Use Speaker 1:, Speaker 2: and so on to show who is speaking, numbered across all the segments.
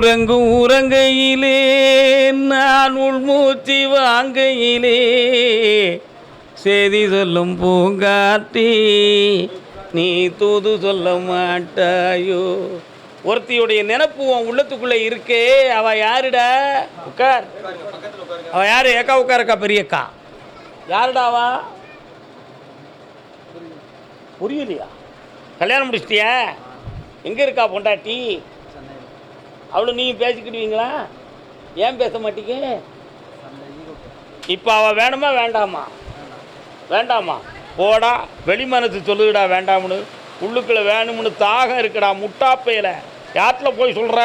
Speaker 1: உறங்கும் உறங்கையிலே நான் உள்மூச்சி வாங்கையிலே. செய்தி சொல்லும் பூங்காட்டி நீ தூது சொல்ல மாட்டாயோ. ஒருத்தியுடைய நினப்பு உன் உள்ளத்துக்குள்ளே இருக்கே அவ யாருடா? உட்கார் அவ யாரு? ஏக்கா உட்காருக்கா பெரியக்கா. யாருடா புரியலையா கல்யாணம் முடிச்சிட்டியா? எங்கே இருக்கா பொண்டாட்டி? அவளும் நீங்கள் பேசிக்கிடுவீங்களா? ஏன் பேச மாட்டீங்க? இப்போ அவள் வேணுமா வேண்டாமா? வேண்டாமா? போடா வெளி மனசு சொல்லுடா வேண்டாம்னு. உள்ளுக்குள்ள வேணும்னு தாகம் இருக்குடா முட்டாப்பையில். யாத்தில் போய் சொல்கிற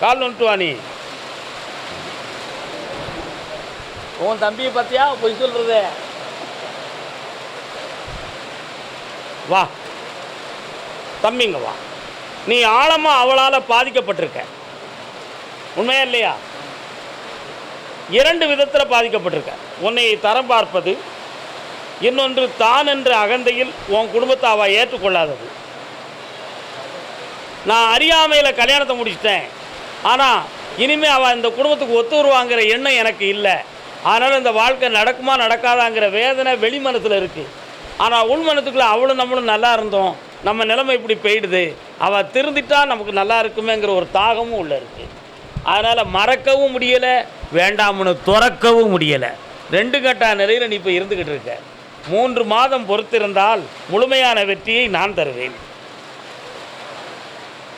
Speaker 1: கால் வந்துட்டு வா நீ. உன் தம்பியை பார்த்தியா? போய் சொல்கிறது வா. தம்பிங்க வா. நீ ஆழமாக அவளால் பாதிக்கப்பட்டிருக்க. உண்மையா இல்லையா? இரண்டு விதத்தில் பாதிக்கப்பட்டிருக்க. உன்னை தரம் பார்ப்பது இன்னொன்று தான் என்ற அகந்தையில் உன் குடும்பத்தை அவள் ஏற்றுக்கொள்ளாதது. நான் அறியாமையில் கல்யாணத்தை முடிச்சிட்டேன். ஆனால் இனிமே அவள் இந்த குடும்பத்துக்கு ஒத்து வருவாங்கிற எண்ணம் எனக்கு இல்லை. அதனால் இந்த வாழ்க்கை நடக்குமா நடக்காதாங்கிற வேதனை வெளி இருக்குது ஆனால் உள் மனத்துக்குள்ளே அவளும் நம்மளும் நல்லா இருந்தோம். நம்ம நிலைமை இப்படி போயிடுது. அவள் திருந்திட்டா நமக்கு நல்லா இருக்குமேங்கிற ஒரு தாகமும் உள்ளே இருக்குது அதனால் மறக்கவும் முடியலை வேண்டாம்னு துறக்கவும் முடியலை. ரெண்டு கட்டா நிலையில் நீ இப்போ இருந்துக்கிட்டு இருக்க. மூன்று மாதம் பொறுத்திருந்தால் முழுமையான வெற்றியை நான் தருவேன்.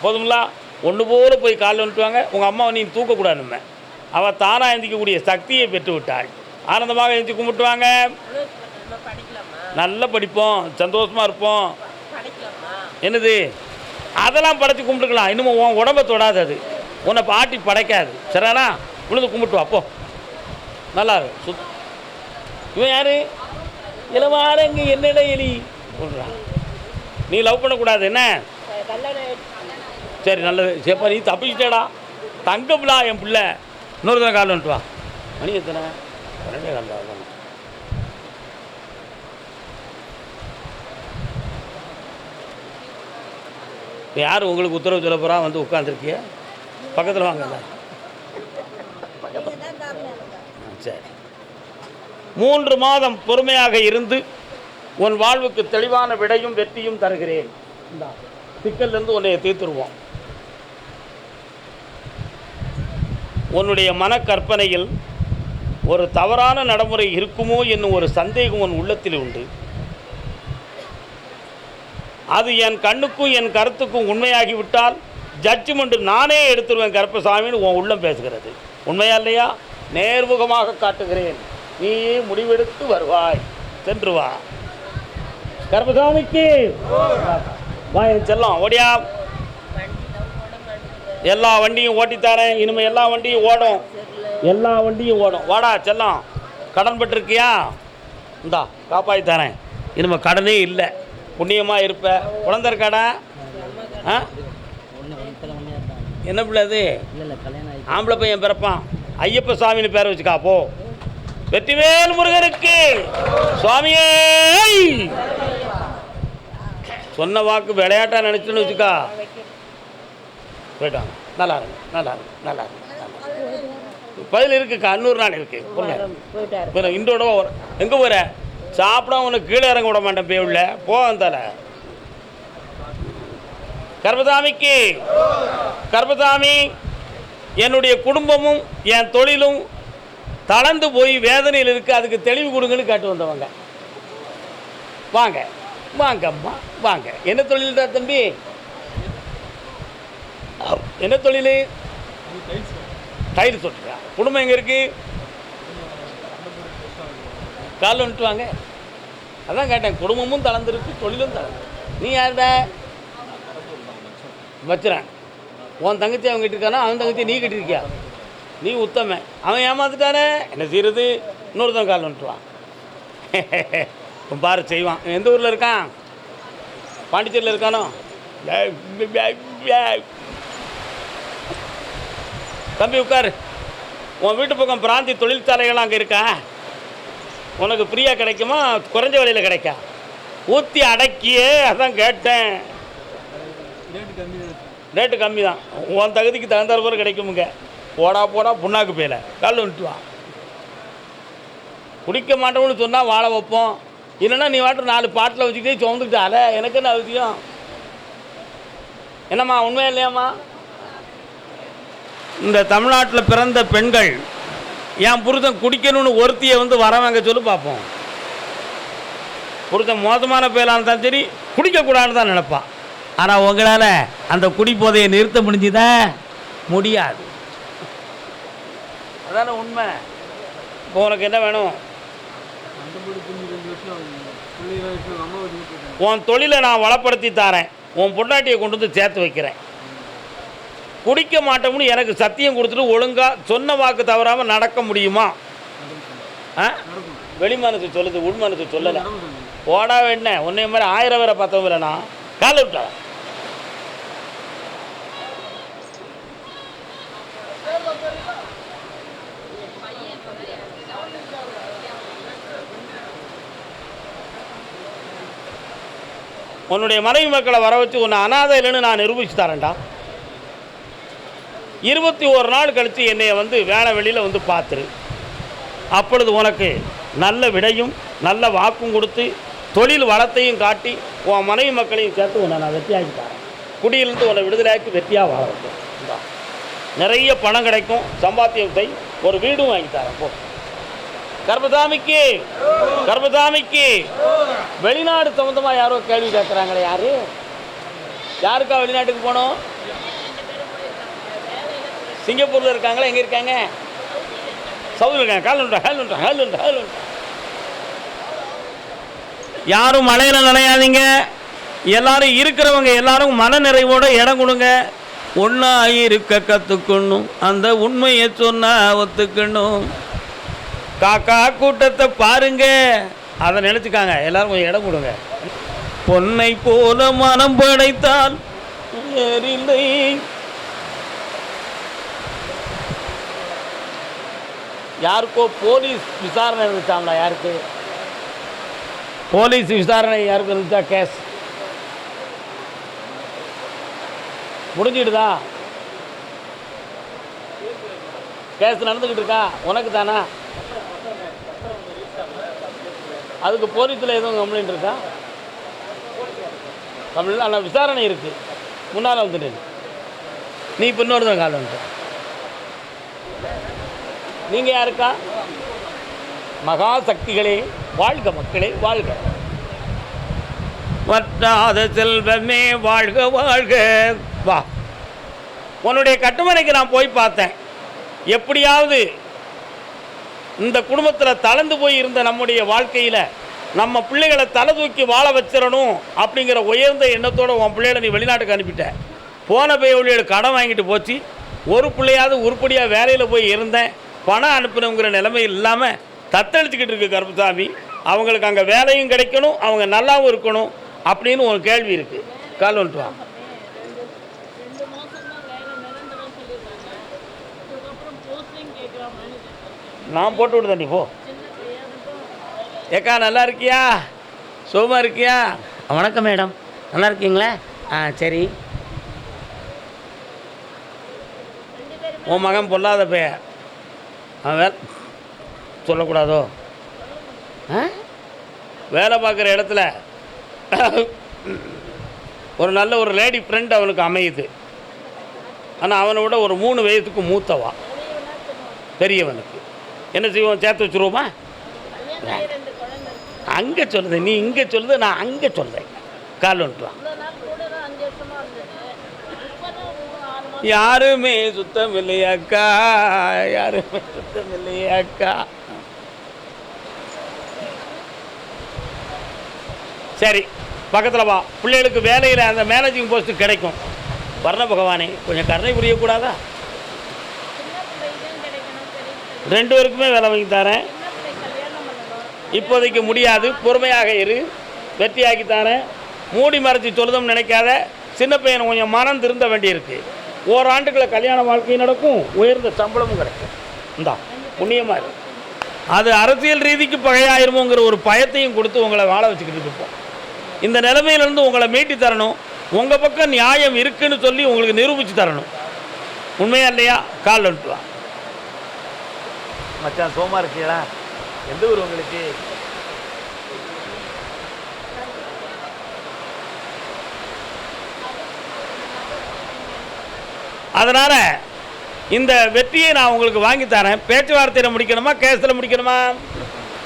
Speaker 1: போதுங்களா? ஒன்று போல போய் காலில் வந்துட்டுவாங்க. உங்கள் அம்மாவை நீ தூக்கக்கூடாது நம்ம. அவள் தானாக எந்திக்கக்கூடிய சக்தியை பெற்று விட்டாள் ஆனந்தமாக எழுந்தி கும்பிட்டுவாங்க. நல்லா படிப்போம். சந்தோஷமாக இருப்போம். என்னது? அதெல்லாம் படைத்து கும்பிட்டுக்கலாம். இன்னும் உன் உடம்ப தொடாது அது. உன்னை பாட்டி படைக்காது. சரியானா விழுந்து கும்பிட்டு வா நல்லா இருக்கும் சுத் இவன் யாரு? இளவாரங்க என்னடா எலி? சொல்கிறான் நீ லவ் பண்ணக்கூடாது என்ன? சரி நல்லது. சரிப்பா நீ தப்பிச்சிட்டேடா. தங்கப்பிலா என் பிள்ளை. இன்னொரு தடவை கால் வந்துட்டு வா. மணி எத்தனை? பன்னெண்டே கால் தான் ஆகணும். இப்போ யார் உங்களுக்கு உத்தரவு சொல்ல போகிறா வந்து உட்காந்துருக்கிய பக்கத்தில் வாங்க சரி. மூன்று மாதம் பொறுமையாக இருந்து உன் வாழ்வுக்கு தெளிவான விடையும் வெற்றியும் தருகிறேன். சிக்கல்லேருந்து உன்னை தீர்த்துருவோம். உன்னுடைய மனக்கற்பனையில் ஒரு தவறான நடைமுறை இருக்குமோ என்னும் ஒரு சந்தேகம் உன் உள்ளத்தில் உண்டு. அது என் கண்ணுக்கும் என் கருத்துக்கும் உண்மையாகிவிட்டால் ஜட்ஜ்மெண்ட்டு நானே எடுத்துருவேன் கருப்பசாமின்னு உன் உள்ளம் பேசுகிறது. உண்மையா இல்லையா? நேர்முகமாக காட்டுகிறேன். நீ முடிவெடுத்து வருவாய். சென்று வா. கருப்பசாமிக்கு வா என் செல்லம். ஓடியா. எல்லா வண்டியும் ஓட்டித்தாரேன். இனிமே எல்லா வண்டியும் ஓடும். எல்லா வண்டியும் ஓடும். வாடா செல்லம். கடன் பட்டிருக்கியா இந்தா காப்பாற்றி தரேன் இனிமேல் கடனே இல்லை. புண்ணியமாக இருப்ப. குழந்தை இருக்காடா ஆ? என்ன பிள்ளை அது? ஆம்பளை பையன் பிறப்பான். ஐயப்ப சாமின்னு பேரை வச்சுக்கா போ. வெற்றிவேல் முருகனுக்கு சுவாமியே சொன்ன வாக்கு விளையாட்டா நினைச்சுன்னு வச்சுக்கா. போயிட்டாங்க நல்லா இருங்க நல்லா இருங்க நல்லா இருங்க. பதில் இருக்குக்கா இன்னொரு நாள் இருக்கு. போயிட்டாரு. இன்றோட எங்கே போகிற சாப்பிட உனக்கு கீழே இறங்க விட மாட்டேன் போய் உள்ள. போ தல. கர்பதாமிக்கு கர்பதாமி என்னுடைய குடும்பமும் என் தொழிலும் தளர்ந்து போய் வேதனையில் இருக்கு. அதுக்கு தெளிவு கொடுங்கன்னு கேட்டு வந்தவங்க. வாங்க வாங்க அம்மா வாங்க. என்ன தொழில்டா தம்பி? அவ், என்ன தொழில்? டைல் சொல்றியா குடும்பம் எங்கே இருக்கு? கால் வந்துட்டு வாங்க. அதான் கேட்டேன் குடும்பமும் தளர்ந்துருக்கு தொழிலும் தளர்ந்து. நீ யாருடா? வச்சுறேன். உன் தங்கச்சி அவன் கிட்டிருக்கானா அவன் தங்கச்சி நீ கட்டிருக்கியா நீ உத்தம அவன் ஏமாத்துட்டானே என்ன செய்யறது? இன்னொருத்தன் காலில் வந்துட்டுவான் பாரு செய்வான். எந்த ஊரில் இருக்கான்? பாண்டிச்சேரியில் இருக்கானோ? தம்பி உட்காரு. உன் வீட்டு பக்கம் பிராந்தி தொழிற்சாலைகள் அங்கே இருக்கா? உனக்கு ஃப்ரீயாக கிடைக்குமா? குறைஞ்ச விலையில் கிடைக்கா? ஊற்றி அடக்கியே அதான் கேட்டேன். ரேட்டு கம்மி தான். உன் தகுதிக்கு தகுந்தாற் போல கிடைக்குமுங்க. போடா போடா புண்ணாக்கு போயில. கல் விட்டு வா. குடிக்க மாட்டோம்னு சொன்னால் வாழ வைப்போம். இல்லைன்னா நீ வாட்டு நாலு பாட்டில் வச்சுக்கிட்டே சுமந்துக்கிட்டு அல. எனக்கு என்ன அவசியம்? என்னம்மா உண்மையா இல்லையாம்மா? இந்த தமிழ்நாட்டில் பிறந்த பெண்கள் என் புருஷன் குடிக்கணும்னு ஒருத்தியை வந்து வரவங்க சொல்லி பார்ப்போம். புருஷன் மோசமான பேலாக இருந்தாலும் சரி குடிக்கக்கூடாதுன்னு தான் நினைப்பான். ஆனால் உங்களால் அந்த குடிப்போதையை நிறுத்த முடிஞ்சுதா? முடியாது. அதான உண்மை. இப்போ உனக்கு என்ன வேணும்? உன் தொழிலை நான் வளப்படுத்தி தரேன். உன் பொண்டாட்டியை கொண்டு வந்து சேர்த்து வைக்கிறேன். குடிக்க மாட்டோம்னு எனக்கு சத்தியம் கொடுத்துட்டு ஒழுங்காக சொன்ன வாக்கு தவறாமல் நடக்க முடியுமா? ஆ? வெளிமனசு சொல்லுது உள்மனசு சொல்லலை. ஓடா என்ன உன்னை மாதிரி ஆயிரம் பேரை பார்த்தவங்க இல்லைனா காலை விட்டா? உன்னுடைய மனைவி மக்களை வர வச்சு உன்னை அனாதை இல்லைன்னு நான் நிரூபிச்சு தரேன்டா. இருபத்தி ஒரு நாள் கழித்து என்னை வந்து வேலை வெளியில் வந்து பார்த்துரு. அப்பொழுது உனக்கு நல்ல விடையும் நல்ல வாக்கும் கொடுத்து தொழில் வளத்தையும் காட்டி உன் மனைவி மக்களையும் சேர்த்து உன்னை நான் வெற்றியாக்கி தரேன். குடியிலிருந்து உன்னை விடுதலையாக்கி வெற்றியாக வாழ நிறைய பணம் கிடைக்கும் சம்பாத்தியத்தை ஒரு வீடும் வாங்கி தரேன் போ. கர்பதாமிக்கு கர்பதாமிக்கு வெளிநாடு சம்மந்தமாக யாரோ கேள்வி கேட்குறாங்களே யார்? யாருக்கா வெளிநாட்டுக்கு போனோம்? சிங்கப்பூரில் இருக்காங்களா? எங்கே இருக்காங்க? சவுதியில் இருக்காங்க. கால் ஹேலுண்டா ஹேலுண்டா ஹேலுண்டா யாரும் மலையில் நனையாதீங்க. எல்லாரும் இருக்கிறவங்க எல்லாரும் மன நிறைவோடு இடம் கொடுங்க. ஒன்றா இருக்க கற்றுக்கணும் அந்த உண்மையை சொன்னால் ஒத்துக்கணும். காக்கா கூட்டத்தை பாருங்க. அதை நினச்சிக்காங்க. எல்லாரும் கொஞ்சம் இடம் கொடுங்க. பொன்னை போல மனம் படைத்தால் ஏறில்லை யாருக்கோ போலீஸ் விசாரணை இருந்துச்சாங்களா யாருக்கு? போலீஸ் விசாரணை யாருக்கு இருந்துச்சா கேஸ்? முடிஞ்சிடுதா? கேஸ் நடந்துக்கிட்டு இருக்கா உனக்கு தானா அதுக்கு போலீஸில் எதுவும் கம்ப்ளைண்ட் இருக்கா? கம்ப்ளைண்ட் ஆனால் விசாரணை இருக்குது முன்னால் வந்துட்டு நீ இப்போ இன்னொருத்தன் கால் வந்துட்ட நீங்கள் யாருக்கா? மகாசக்திகளே வாழ்க மக்களே வாழ்க. வற்றாத செல்வமே வாழ்க வாழ்க. வா. உன்னுடைய கட்டுமனைக்கு நான் போய் பார்த்தேன். எப்படியாவது இந்த குடும்பத்தில் தளர்ந்து போய் இருந்த நம்முடைய வாழ்க்கையில் நம்ம பிள்ளைகளை தலை தூக்கி வாழ வச்சிடணும் அப்படிங்கிற உயர்ந்த எண்ணத்தோடு உன் பிள்ளைகளை நீ வெளிநாட்டுக்கு அனுப்பிட்ட. போன பையொழியோட கடன் வாங்கிட்டு போச்சு. ஒரு பிள்ளையாவது உருப்படியாக வேலையில் போய் இருந்தேன். பணம் அனுப்பணுங்கிற நிலைமை இல்லாமல் தத்தளிச்சுக்கிட்டு இருக்கு கருப்புசாமி. அவங்களுக்கு அங்கே வேலையும் கிடைக்கணும் அவங்க நல்லாவும் இருக்கணும் அப்படின்னு ஒரு கேள்வி இருக்குது கால் வந்துட்டு நான் போட்டு விடுதேன் நீ போ. ஏக்கா நல்லா இருக்கியா? சுகமாக இருக்கியா? வணக்கம் மேடம். நல்லா இருக்கீங்களா? ஆ சரி. உன் மகன் பொல்லாத பையன். அவன் சொல்லக்கூடாதோ? வேலை பார்க்குற இடத்துல ஒரு நல்ல ஒரு லேடி ஃப்ரெண்ட் அவனுக்கு அமையுது. ஆனால் அவனை விட ஒரு மூணு வயசுக்கு மூத்தவா? பெரியவனுக்கு. என்ன செய்வோம்? சேர்த்து வச்சுருவோமா? அங்கே சொல்லுது நீ இங்கே சொல்லுது நான் அங்கே சொல்கிறேன் கால் வந்துட்டுலாம்
Speaker 2: இவ்வளோ நாள் கூட தான் அஞ்சு வருஷமா இருந்தது இப்போ தான் மூணு ஆறு மாதம்
Speaker 1: யாருமே சுத்தம் இல்லையாக்கா யாருமே சுத்தம் இல்லையாக்கா சரி பக்கத்தில் வா. பிள்ளைகளுக்கு வேலையில் அந்த மேனேஜிங் போஸ்ட்டு கிடைக்கும். வர்ண பகவானே கொஞ்சம் கருணை புரியக்கூடாதா? ரெண்டு பேருக்குமே வேலை வாங்கி தரேன். இப்போதைக்கு முடியாது. பொறுமையாக இரு. வெற்றியாக்கி தரேன். மூடி மறைச்சி சொல்லுதும் நினைக்காத. சின்ன பையனை கொஞ்சம் மனம் திருந்த வேண்டியிருக்கு. ஓராண்டுக்குள்ள கல்யாண வாழ்க்கையும் நடக்கும் உயர்ந்த சம்பளமும் கிடைக்கும். இந்தா புண்ணியமாக இருக்கும் அது அரசியல் ரீதிக்கு பழையாயிருமோங்கிற ஒரு பயத்தையும் கொடுத்து உங்களை வாழ வச்சுக்கிட்டு இருப்போம். இந்த நிலைமையிலேருந்து உங்களை மீட்டி தரணும். உங்கள் பக்கம் நியாயம் இருக்குன்னு சொல்லி உங்களுக்கு நிரூபித்து தரணும். உண்மையா இல்லையா? கால் வந்துட்டு வா மச்சான் சோமா இருக்கீங்களா? எந்த ஊர் உங்களுக்கு? அதனால் இந்த வெற்றியை நான் உங்களுக்கு வாங்கி தரேன். பேச்சுவார்த்தையில் முடிக்கணுமா? கேஸில் முடிக்கணுமா?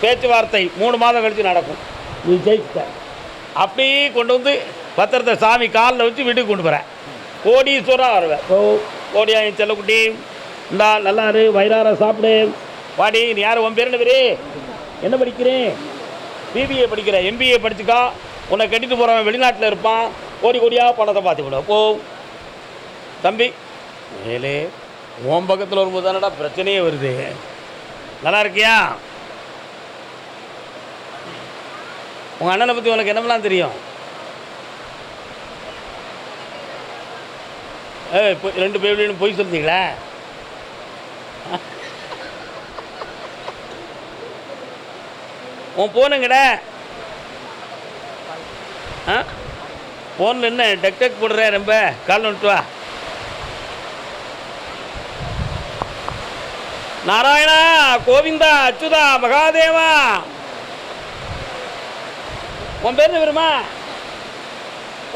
Speaker 1: பேச்சுவார்த்தை மூணு மாதம் கழித்து நடக்கும். நீ ஜெயித்த அப்படியே கொண்டு வந்து பத்திரத்தை சாமி காலில் வச்சு வீட்டுக்கு கொண்டு போகிறேன் கோடீஸ்வரா வருவேன். ஓ. கோடியா என் செல்லக்குட்டி இந்தா நல்லா இரு வயிறார சாப்பிடு. வாடி நீ யார்? உன் பேர் என்ன பேரு? என்ன படிக்கிறேன்? பிபிஏ படிக்கிற எம்பிஏ படிச்சுக்கா. உன்னை கட்டிட்டு போகிறவன் வெளிநாட்டில் இருப்பான். கோடி கோடியாக பணத்தை பார்த்துக்கூட போ. தம்பி. மேலே உன் பக்கத்தில் வரும்போது தானடா பிரச்சனையே வருது. நல்லா இருக்கியா? உங்கள் அண்ணனை பற்றி உனக்கு என்னமெல்லாம் தெரியும்? ஏ பொய்- ரெண்டு பேர்லையும் பொய் சொல்லிட்டீங்களா உன் போனுங்கட ஆ? ஃபோனில் என்ன? டெக் டெக் போடுற ரொம்ப. கால் வந்துட்டு வா. நாராயணா கோவிந்தா அச்சுதா மகாதேவா. உன் பேர் என்ன வருமா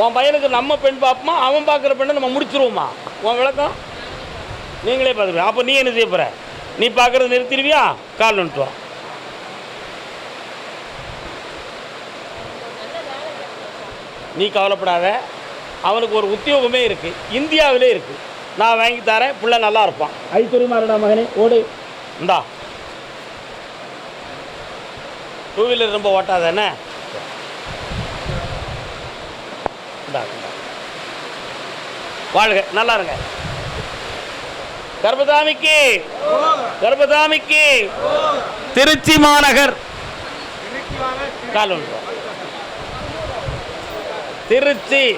Speaker 1: உன் பையனுக்கு நம்ம பெண் பார்ப்போமா அவன் பார்க்குற பெண்ணை நம்ம முடிச்சிருவோமா? உன் விளக்கம்? நீங்களே பார்த்துக்கலாம் அப்போ நீ என்ன செய்ய போகிற நீ பார்க்குறது நிறுத்திடுவியா? கால் வந்துட்டு வா. நீ கவலைப்படாத. அவனுக்கு ஒரு உத்தியோகமே இருக்குது இந்தியாவிலே இருக்குது நான் வாங்கி தரேன் புள்ள நல்லா இருப்பான். ஐத்துறை மாறடா மகனே ஓடு. இந்தா. டூ வீலர் ரொம்ப ஓட்டாத என்ன. வாழ்க நல்லா இருங்க. கர்பதாமிக்கு கர்பதாமிக்கு திருச்சி மாநகர். கால் ஒன்று. திருச்சி.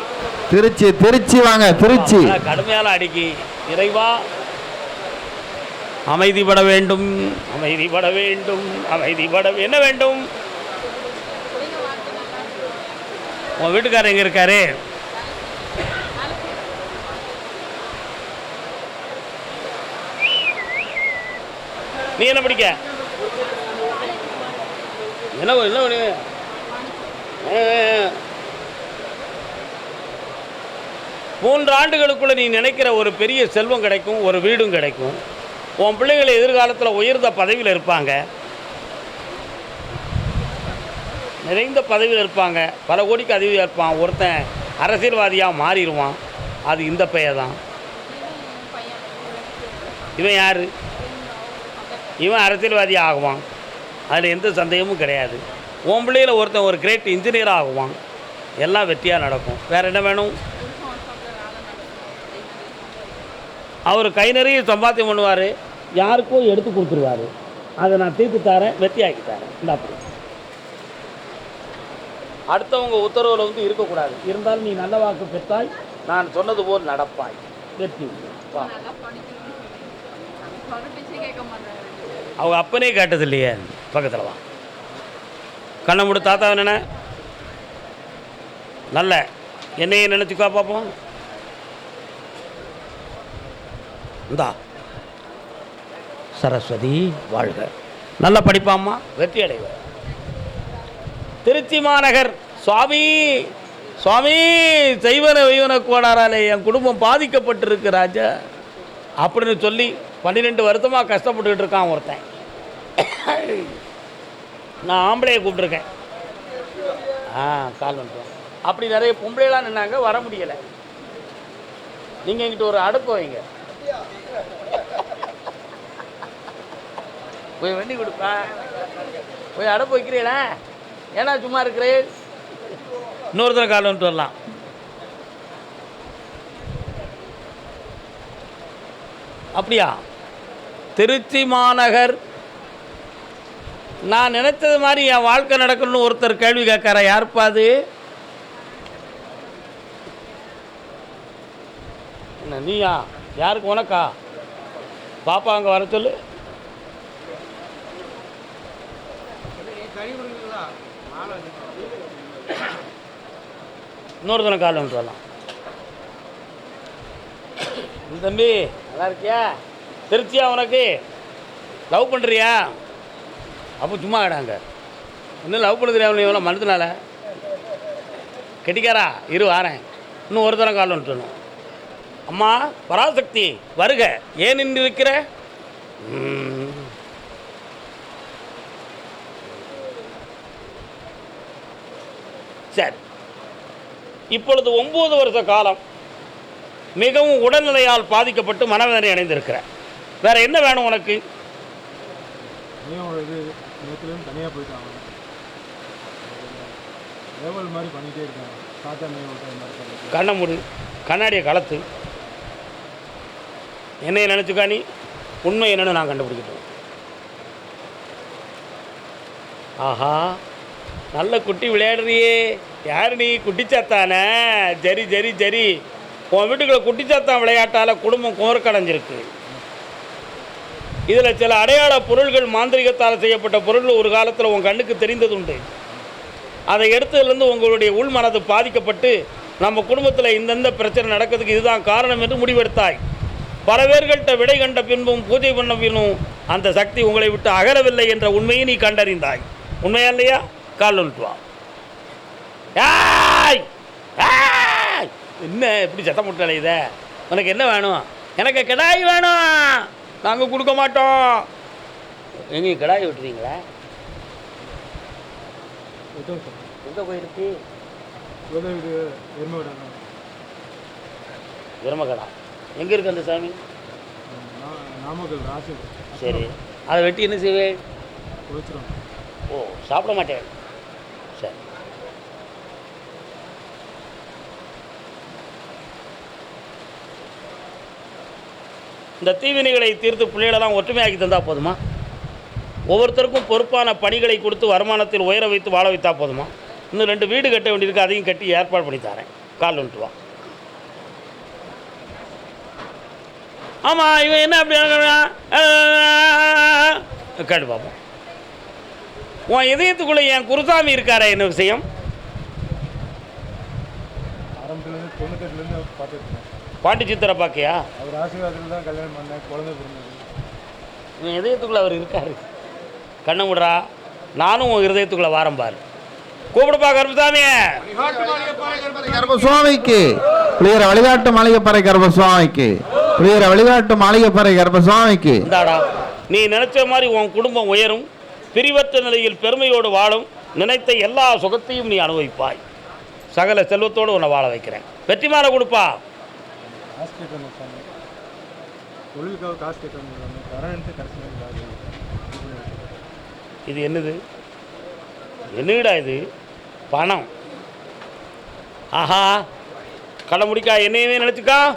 Speaker 3: திருச்சி திருச்சி வாங்க திருச்சி.
Speaker 1: கடுமையான அடிக்கி. இறைவா அமைதிப்பட வேண்டும். அமைதிப்பட வேண்டும். அமைதிப்பட என்ன வேண்டும்? உன் வீட்டுக்காரர் எங்க இருக்காரு? நீ என்ன படிக்க? என்ன என்ன பண்ணு? ஆ, ஆ, ஆ. மூன்று ஆண்டுகளுக்குள்ளே நீ நினைக்கிற ஒரு பெரிய செல்வம் கிடைக்கும் ஒரு வீடும் கிடைக்கும். உன் பிள்ளைகளை எதிர்காலத்தில் உயர்ந்த பதவியில் இருப்பாங்க. நிறைந்த பதவியில் இருப்பாங்க. பல கோடிக்கு அதிபதியாக இருப்பான். ஒருத்தன் அரசியல்வாதியாக மாறிடுவான். அது இந்த பெயர் தான். இவன் யார்? இவன் அரசியல்வாதி ஆகுவான். அதில் எந்த சந்தேகமும் கிடையாது. உன் பிள்ளையில ஒருத்தன் ஒரு கிரேட் இன்ஜினியர் ஆகுவான். எல்லாம் வெற்றியாக நடக்கும். வேறு என்ன வேணும்? அவர் கை நிறைய சம்பாத்தியம் பண்ணுவார். யாருக்கோ எடுத்து கொடுத்துருவாரு. அதை நான் தீர்த்து தரேன் வெற்றியாக்கி தரேன். இந்த அப்படி. அடுத்தவங்க உத்தரவில் வந்து இருக்கக்கூடாது. இருந்தாலும் நீ நல்ல வாக்கு பெற்றாய் நான் சொன்னது போல் நடப்பாய். வெற்றி. அவங்க அப்பனே கேட்டது இல்லையே. பக்கத்தில் வா. கண்ணை மூடு தாத்தா என்ன நல்ல. என்னையே நினச்சிக்கா பார்ப்போம் இந்தா. சரஸ்வதி வாழ்க. நல்ல படிப்பாம்மா. வெற்றி அடைவ திருச்சி மாநகர் சுவாமி சுவாமி செய்வன வைவன கோடாராலே என் குடும்பம் பாதிக்கப்பட்டிருக்கு ராஜா. அப்படின்னு சொல்லி பன்னிரெண்டு வருஷமாக கஷ்டப்பட்டுக்கிட்டு இருக்கான் ஒருத்தன். நான் ஆம்பளையை கூப்பிட்ருக்கேன் ஆ கால் வந்துட்டோம் அப்படி நிறைய பொம்பளைலாம் நின்னாங்க வர முடியலை. நீங்கள் எங்கிட்ட ஒரு அடுப்பு வைங்க. போய் வண்டி கொடுப்பேன் போய் அடுப்பு வைக்கிறீங்களா? ஏன்னா சும்மா இருக்கிறேன் இன்னொருத்தர கால் வந்துட்டு வரலாம். அப்படியா? திருச்சி மாநகர் நான் நினைச்சது மாதிரி என் வாழ்க்கை நடக்கணும்னு ஒருத்தர் கேள்வி கேட்கார யாருப்பா அது? என்ன நீயா? யாருக்கு உனக்கா? பாப்பா அங்கே வர சொல்லு.
Speaker 4: மாலை
Speaker 1: இன்னொருத்தனை கால் வந்துட்டு வரலாம். தம்பி. நல்லா இருக்கியா? திருச்சியா உனக்கு? லவ் பண்ணுறியா அப்போ சும்மா கிடாங்க இன்னும் லவ் பண்ண தெரியாமல் எவ்வளோ மனதுனால? கெட்டிக்காரா? இரு வாரேன். இன்னும் ஒரு தரம் கால் வந்துட்டணும் அம்மா பராசக்தி வருக. ஏன் நின்று இருக்கிற சரி இப்பொழுது ஒம்பது வருஷ காலம் மிகவும் உடல்நிலையால் பாதிக்கப்பட்டு மனவேதனை அடைந்திருக்கிற. வேற என்ன வேணும் உனக்கு?
Speaker 4: தனியாக மாதிரி பண்ணிகிட்டே
Speaker 1: கண்ணை மூடு. கண்ணாடியை கலத்து. என்னைய நினச்சிக்கா நீ? உண்மை என்னன்னு நான் கண்டுபிடிக்கட்டும். ஆஹா. நல்ல குட்டி விளையாடுறியே. யார் நீ? குட்டிச்சாத்தானே சரி சரி சரி உன் வீட்டுக்குள்ள குட்டிச்சாத்தான் விளையாட்டால் குடும்பம் கோர்க்கடைஞ்சிருக்கு. இதில் சில அடையாள பொருள்கள் மாந்திரிகத்தால் செய்யப்பட்ட பொருள்கள் ஒரு காலத்தில் உன் கண்ணுக்கு தெரிந்ததுண்டு. அதை எடுத்ததுலேருந்து உங்களுடைய உள்மனது பாதிக்கப்பட்டு நம்ம குடும்பத்தில் இந்தந்த பிரச்சனை நடக்கிறதுக்கு இதுதான் காரணம் என்று முடிவெடுத்தாய். பல பேர்கள்ட்ட விடை கண்ட பின்பும் பூஜை பண்ண பின்பும் அந்த சக்தி உங்களை விட்டு அகலவில்லை என்ற உண்மையை நீ கண்டறிந்தாய். உண்மையா இல்லையா? கால் வந்துட்டு வா ஏய்! ஏய்! என்ன எப்படி சத்தம் போட்டு அலையுத உனக்கு என்ன வேணும்? எனக்கு கிடாய் வேணும். நாங்கள் கொடுக்க மாட்டோம். எங்கே கிடாய் விட்டுறீங்களா? எங்கே போயிருக்கு எருமக்கடா எங்கே இருக்கு அந்த சாமி?
Speaker 4: நாமக்கல் ராசி.
Speaker 1: சரி. அதை வெட்டி என்ன செய்வேன் ஓ சாப்பிட மாட்டேன். இந்த தீவினைகளை தீர்த்து பிள்ளைகளெல்லாம் ஒற்றுமையாக்கி தந்தால் போதுமா ஒவ்வொருத்தருக்கும் பொறுப்பான பணிகளை கொடுத்து வருமானத்தில் உயர வைத்து வாழ வைத்தா போதுமா இன்னும் ரெண்டு வீடு கட்ட வேண்டியிருக்கு அதையும் கட்டி ஏற்பாடு பண்ணி தரேன் கால் வந்துட்டு வா ஆமாம் இவன் என்ன அப்படி கேட்டு பார்ப்போம் உன் இதயத்துக்குள்ளே என் குருசாமி இருக்காரே என்ன விஷயம்
Speaker 4: ஆரம்பத்துலேருந்து தொண்ணூத்தெட்டுலேருந்து பார்த்துருக்கேன்
Speaker 1: பாண்டி சித்திரை பாக்கியா
Speaker 4: அவர் ஆசீர்வாதத்தில் தான் கல்யாணம் பண்ணேன் குழந்தை பிறந்தது.
Speaker 1: உன் இதயத்துக்குள்ளே அவர் இருக்காரு. கண்ணை விடுறா நானும் உன் இதயத்துக்குள்ளே வாரம் பாரு. கூப்பிடுப்பா கருப்பசாமியே
Speaker 3: கர்ப்பசுவாமிக்கு புளியர வழிகாட்டு மாளிகைப்பறை கர்ப்பசுவாமிக்கு புளியர வழிகாட்டு மாளிகைப்பறை கர்ப்பசுவாமிக்கு
Speaker 1: இந்தாடா நீ நினைச்ச மாதிரி உன் குடும்பம் உயரும் பிரிவற்ற நிலையில் பெருமையோடு வாழும் நினைத்த எல்லா சுகத்தையும் நீ அனுபவிப்பாய். சகல செல்வத்தோடு உன்னை வாழ வைக்கிறேன். வெற்றி மாலை கொடுப்பா.
Speaker 4: காசு கேட்டு சாமி தொழிலுக்காக காசு கேட்டு வந்தேன் கரண்ட் கடைசி காசு
Speaker 1: இது என்னது? என்னடா இது? பணம். ஆஹா. கடை முடிக்கா என்னையவே நினச்சிக்கா.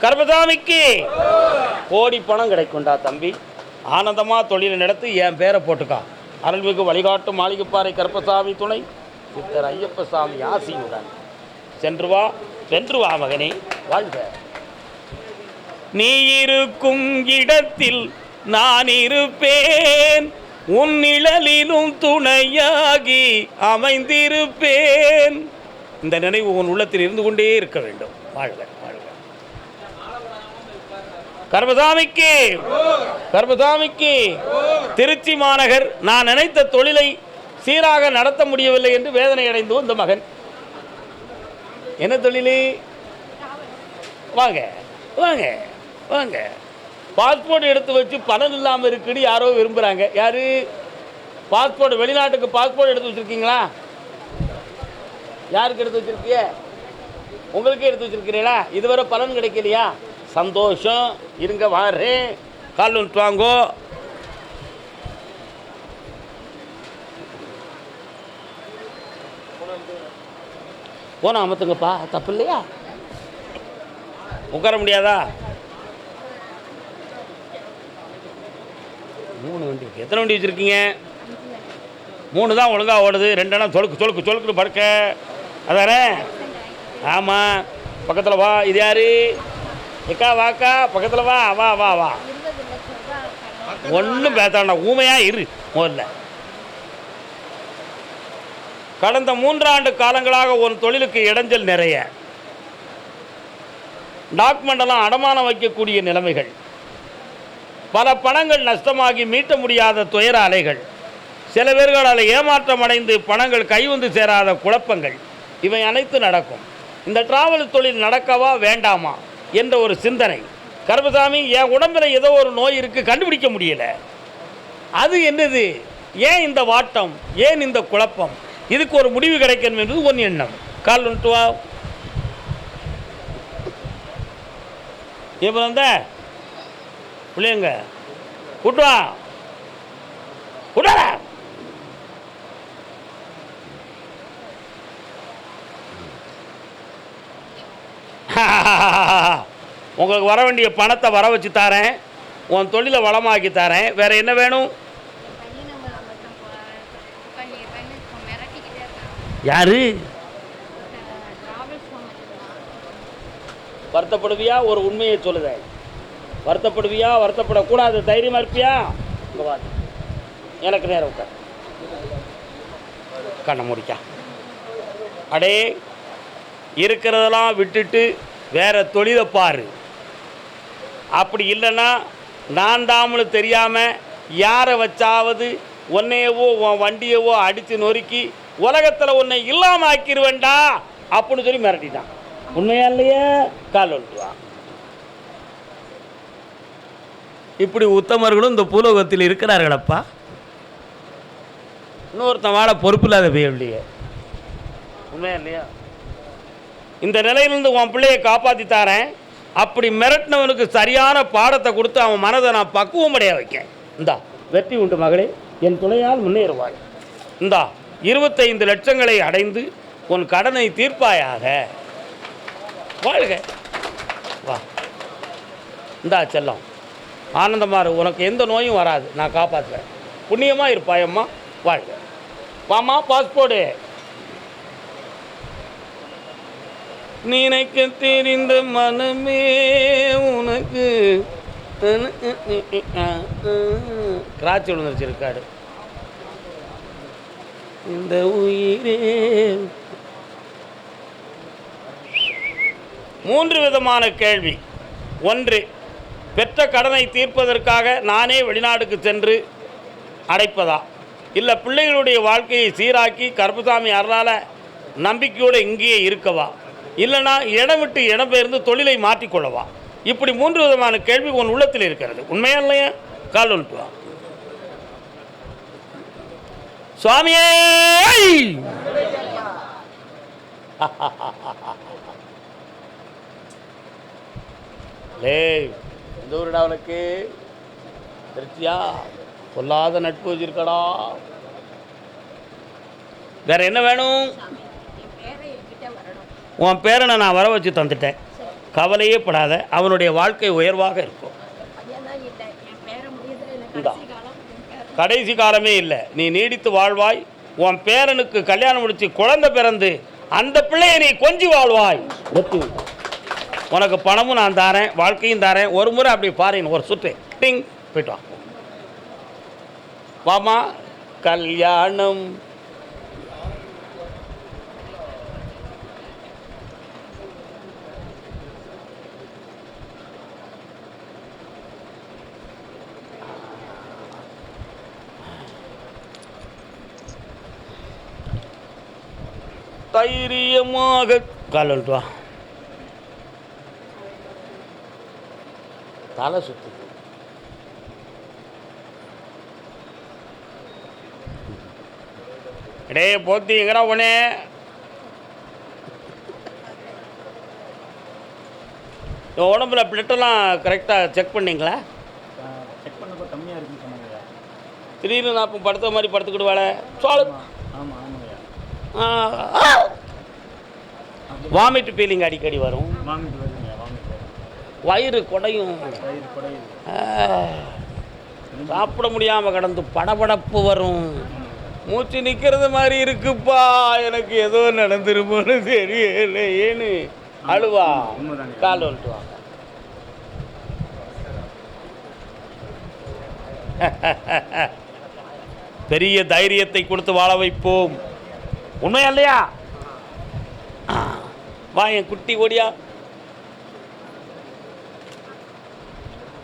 Speaker 1: கர்மசாமிக்கு கோடி பணம் கிடைக்கும்டா தம்பி. ஆனந்தமாக தொழிலை நடத்தி என் பேரை போட்டுக்கா. அருள்மிகு வழிகாட்டு மாளிகைப்பாறை கருப்பசாமி துணை. சித்தர் ஐயப்ப சாமி ஆசியுடன். சென்று வா சென்று வா மகனே வாழ்க. நீ இருக்கும் இடத்தில் நான் இருப்பேன் உன் நிழலிலும் துணையாகி அமைந்திருப்பேன். இந்த நினைவு உன் உள்ளத்தில் இருந்து கொண்டே இருக்க வேண்டும். வாழ்க வாழ்க. கர்மசாமிக்கு கர்மசாமிக்கு திருச்சி மாநகர் நான் நினைத்த தொழிலை சீராக நடத்த முடியவில்லை என்று வேதனை அடைந்து வந்த மகன். என்ன தொழில்? வாங்க வாங்க வாங்க. பாஸ்போர்ட் எடுத்து வச்சு பணம் இல்லாமல் இருக்குன்னு யாரோ விரும்புகிறாங்க யார்? பாஸ்போர்ட் வெளிநாட்டுக்கு பாஸ்போர்ட் எடுத்து வச்சுருக்கீங்களா? யாருக்கு எடுத்து வச்சுருக்கிய? உங்களுக்கே எடுத்து வச்சுருக்கிறீங்களா? இதுவரை பலன் கிடைக்கலையா? சந்தோஷம். இருங்க வாரு கால் வந்துட்டு வாங்கோ போன அமத்துங்கப்பா தப்பு இல்லையா? உட்கார முடியாதா? மூணு வண்டி இருக்கு எத்தனை வண்டி வச்சுருக்கீங்க? மூணு தான் ஒழுங்காக ஓடுது ரெண்டெண்ணம் சொலுக்கு சொலுக்கு சொலுக்குன்னு படுக்க. அதானே? ஆமாம் பக்கத்தில் வா இது யாரு? எக்கா வாக்கா பக்கத்தில் வா வா வா வா. ஒன்றும் பேத்தாண்டா ஊமையாக இரு முதல்ல. கடந்த மூன்றாண்டு காலங்களாக ஒரு தொழிலுக்கு இடைஞ்சல் நிறைய. டாக்குமெண்டெல்லாம் அடமானம் வைக்கக்கூடிய நிலைமைகள். பல பணங்கள் நஷ்டமாகி மீட்ட முடியாத துயர அலைகள். சில பேர்களால் ஏமாற்றம் அடைந்து பணங்கள் கை வந்து சேராத குழப்பங்கள். இவை அனைத்து நடக்கும். இந்த டிராவல் தொழில் நடக்கவா வேண்டாமா என்ற ஒரு சிந்தனை. கருப்பசாமி என் உடம்புல ஏதோ ஒரு நோய் இருக்குது கண்டுபிடிக்க முடியல. அது என்னது? ஏன் இந்த வாட்டம்? ஏன் இந்த குழப்பம்? இதுக்கு ஒரு முடிவு கிடைக்கணும் என்பது ஒன் எண்ணம். கால் வந்துட்டு வா இப்போ வந்த பிள்ளைங்க கூட்டு வா. கூட்டாரா உங்களுக்கு வர வேண்டிய பணத்தை வர வச்சு தரேன். உன் தொழிலை வளமாக்கி தரேன். வேற என்ன வேணும்
Speaker 2: பையனை மட்டும் பண்ணி பண்ணி மிரட்டிக்கிட்டே இருக்காங்க
Speaker 1: யாரு? வருத்தப்படுவியா? ஒரு உண்மையை சொல்லுத. வருத்தப்படுவியா? வருத்தப்படக்கூடாது. தைரியமா இருப்பியா? எனக்கு நேரம் உட்கார். கண்ணை முடிக்கா. அடே இருக்கிறதெல்லாம் விட்டுட்டு வேற தொழிலை பாரு. அப்படி இல்லைன்னா நான் தாமலும் தெரியாமல் யாரை வச்சாவது உன்னையவோ உன் வண்டியவோ அடித்து நொறுக்கி உலகத்தில் உன்னை இல்லாமல் ஆக்கிடுவேண்டா அப்படின்னு சொல்லி மிரட்டிட்டான். உண்மையா இல்லையா? கால் வந்துட்டு இப்படி உத்தமர்களும் இந்த பூலோகத்தில் இருக்கிறார்களப்பா. இன்னொருத்தன் வாழ பொறுப்பு இல்லாத இல்லையே உண்மையா இல்லையா? இந்த நிலையிலிருந்து உன் பிள்ளையை காப்பாற்றி தாரேன். அப்படி மிரட்டினவனுக்கு சரியான பாடத்தை கொடுத்து அவன் மனதை நான் பக்குவமடைய வைக்கேன். இந்தா வெற்றி உண்டு மகளே. என் துணையால் முன்னேறுவாய். இந்தா இருபத்தைந்து லட்சங்களை அடைந்து உன் கடனை தீர்ப்பாயாக. வாழ்க. வா. இந்தா செல்லம். ஆனந்தமாக உனக்கு எந்த நோயும் வராது. நான் காப்பாற்றுறேன் புண்ணியமாக இருப்பாயம்மா வாழ்க. வாமா பாஸ்போர்டு நினைக்க தெரிந்த மனமே உனக்கு. கிராச்சி விழுந்துருச்சு இருக்காடு இந்த உயிரே. மூன்று விதமான கேள்வி. ஒன்று பெற்ற கடனை தீர்ப்பதற்காக நானே வெளிநாடுக்கு சென்று அடைப்பதா? இல்லை பிள்ளைகளுடைய வாழ்க்கையை சீராக்கி கருப்பசாமி அருளால் நம்பிக்கையோடு இங்கேயே இருக்கவா? இல்லைனா இடம் விட்டு இடம் பெயர்ந்து தொழிலை மாற்றிக்கொள்ளவா? இப்படி மூன்று விதமான கேள்வி உன் உள்ளத்தில் இருக்கிறது. உண்மையா இல்லையா? கால் வந்துட்டு வா சுவாமியே! லே இந்த ஊருடா அவனுக்கு திருச்சியா? சொல்லாத நட்பு வச்சிருக்கடா. வேற என்ன வேணும்? உன் பேரனை நான் வர வச்சு தந்துட்டேன். கவலையே படாத அவனுடைய வாழ்க்கை உயர்வாக இருக்கும்.
Speaker 2: பையன் தான் இல்லை என் பேரை முடியுது எனக்கு
Speaker 1: இந்தா.
Speaker 2: கடைசி காலமே
Speaker 1: இல்லை. நீ நீடித்து வாழ்வாய். உன் பேரனுக்கு கல்யாணம் முடிச்சு குழந்தை பிறந்து அந்த பிள்ளையை நீ கொஞ்சி வாழ்வாய். உனக்கு பணமும் நான் தாரேன் வாழ்க்கையும் தாரேன். ஒரு முறை அப்படி பாருங்க ஒரு சுற்று. டிங் போயிட்டு வாமா கல்யாணம் தைரியமாக கால் வந்துட்டு வா. தலை சுத்து. டே போத்தி எங்கடா உனே உடம்புல பிளட்டெல்லாம் கரெக்டாக செக் பண்ணீங்களா?
Speaker 4: செக் பண்ணப்போ கம்மியாக இருக்குன்னு சொன்னாங்கய்யா.
Speaker 1: திடீர்னு நான் படுத்த மாதிரி படுத்துக்கிடுவாள.
Speaker 4: ஆமாங்கய்யா
Speaker 1: வாமிட் ஃபீலிங் அடிக்கடி வரும். வயிறு குடையும். சாப்பிட முடியாமல் கடந்து படபடப்பு வரும். மூச்சு நிற்கிறது மாதிரி இருக்குப்பா. எனக்கு ஏதோ நடந்துருமோன்னு தெரியல ஏன்னு அழுவா. கால் வந்துட்டு வாங்க பெரிய தைரியத்தை கொடுத்து வாழ வைப்போம். உண்மையா இல்லையா? வா என் குட்டி ஓடியா.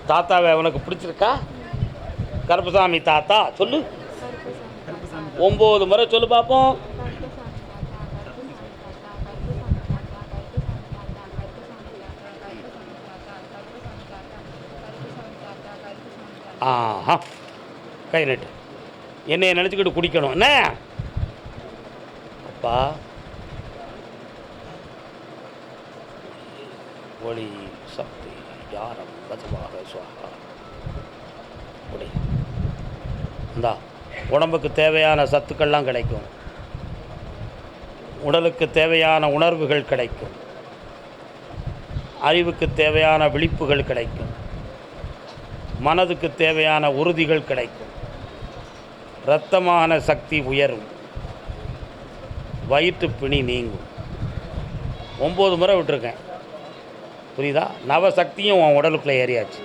Speaker 1: தாத்தாவை உனக்கு பிடிச்சிருக்கா? கருப்பசாமி தாத்தா சொல்லு. ஒம்பது முறை சொல்லு பார்ப்போம் ஆஹா. கை நட்டு. என்னைய நினச்சிக்கிட்டு குடிக்கணும். என்ன? பா ஒளி சக்தி யாரம் பதுவாக சுவாகா. குடி இந்தா உடம்புக்கு தேவையான சத்துக்கள்லாம் கிடைக்கும். உடலுக்கு தேவையான உணர்வுகள் கிடைக்கும். அறிவுக்கு தேவையான விழிப்புகள் கிடைக்கும். மனதுக்கு தேவையான உறுதிகள் கிடைக்கும். இரத்தமான சக்தி உயரும். வயிற்று பிணி நீங்கும். ஒம்பது முறை விட்டுருக்கேன். புரியுதா? நவசக்தியும் உன் உடலுக்குள்ளே ஏறியாச்சு.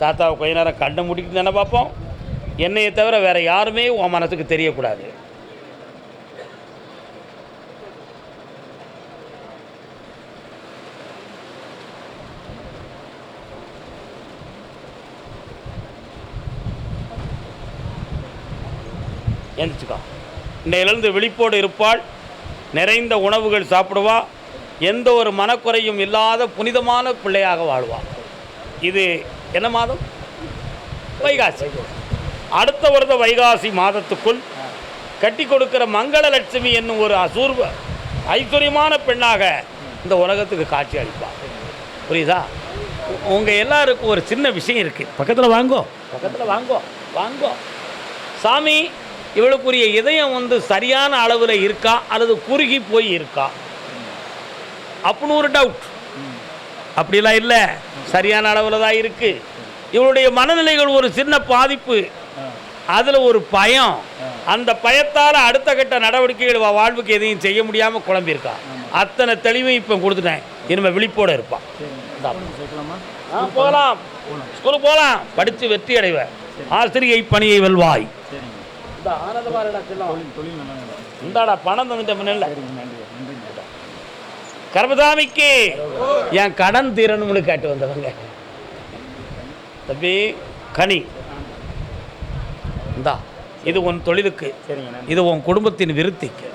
Speaker 1: தாத்தாவை கொஞ்ச நேரம் கண்ணை முடிக்கிட்டு தானே பார்ப்போம். என்னையை தவிர வேறு யாருமே உன் மனசுக்கு தெரியக்கூடாது. எந்திரிச்சுக்கோ. இன்றையிலிருந்து விழிப்போடு இருப்பாள். நிறைந்த உணவுகள் சாப்பிடுவா. எந்த ஒரு மனக்குறையும் இல்லாத புனிதமான பிள்ளையாக வாழ்வா. இது என்ன மாதம்? வைகாசி. அடுத்த வருட வைகாசி மாதத்துக்குள் கட்டி கொடுக்கிற மங்களலட்சுமி என்னும் ஒரு அசூர்வ ஐஸ்வர்யமான பெண்ணாக இந்த உலகத்துக்கு காட்சி அளிப்பாள் புரியுதா? உ- உங்க எல்லாருக்கும் ஒரு சின்ன விஷயம் இருக்கு. பக்கத்தில் வாங்கோ. பக்கத்தில் வாங்கோ. வாங்கோ. சாமி இவளுக்குரிய இதயம் வந்து சரியான அளவில் இருக்கா? அல்லது குறுகி போய் இருக்கா? அப்படின்னு ஒரு டவுட் அப்படிலாம் இல்லை. சரியான அளவில் தான் இருக்கு. இவளுடைய மனநிலைகள் ஒரு சின்ன பாதிப்பு. அதில் ஒரு பயம். அந்த பயத்தால் அடுத்த கட்ட நடவடிக்கைகள் வாழ்வுக்கு எதையும் செய்ய முடியாமல் குழம்பியிருக்கா. அத்தனை தெளிவையும் இப்போ கொடுத்துட்டேன். இனிமேல் விழிப்போடு இருப்பான் போகலாம் ஸ்கூலுக்கு போகலாம் படித்து வெற்றி அடைவ. ஆசிரியை பணியை வெல்வாய். இந்த ஆனந்த பாருடா செல்லம்.
Speaker 4: தொழில் தொழில் நல்லா நடக்கும்
Speaker 1: இந்தாடா பணம் தந்துட்ட முன்னில்ல
Speaker 4: சரிங்க நன்றி நன்றிங்க
Speaker 1: கர்மசாமிக்கு. என் கடன் தீரணும்னு கேட்டு வந்தவங்க. தம்பி கனி. இந்தா இது உன் தொழிலுக்கு. இது உன் குடும்பத்தின் விருத்திக்கு.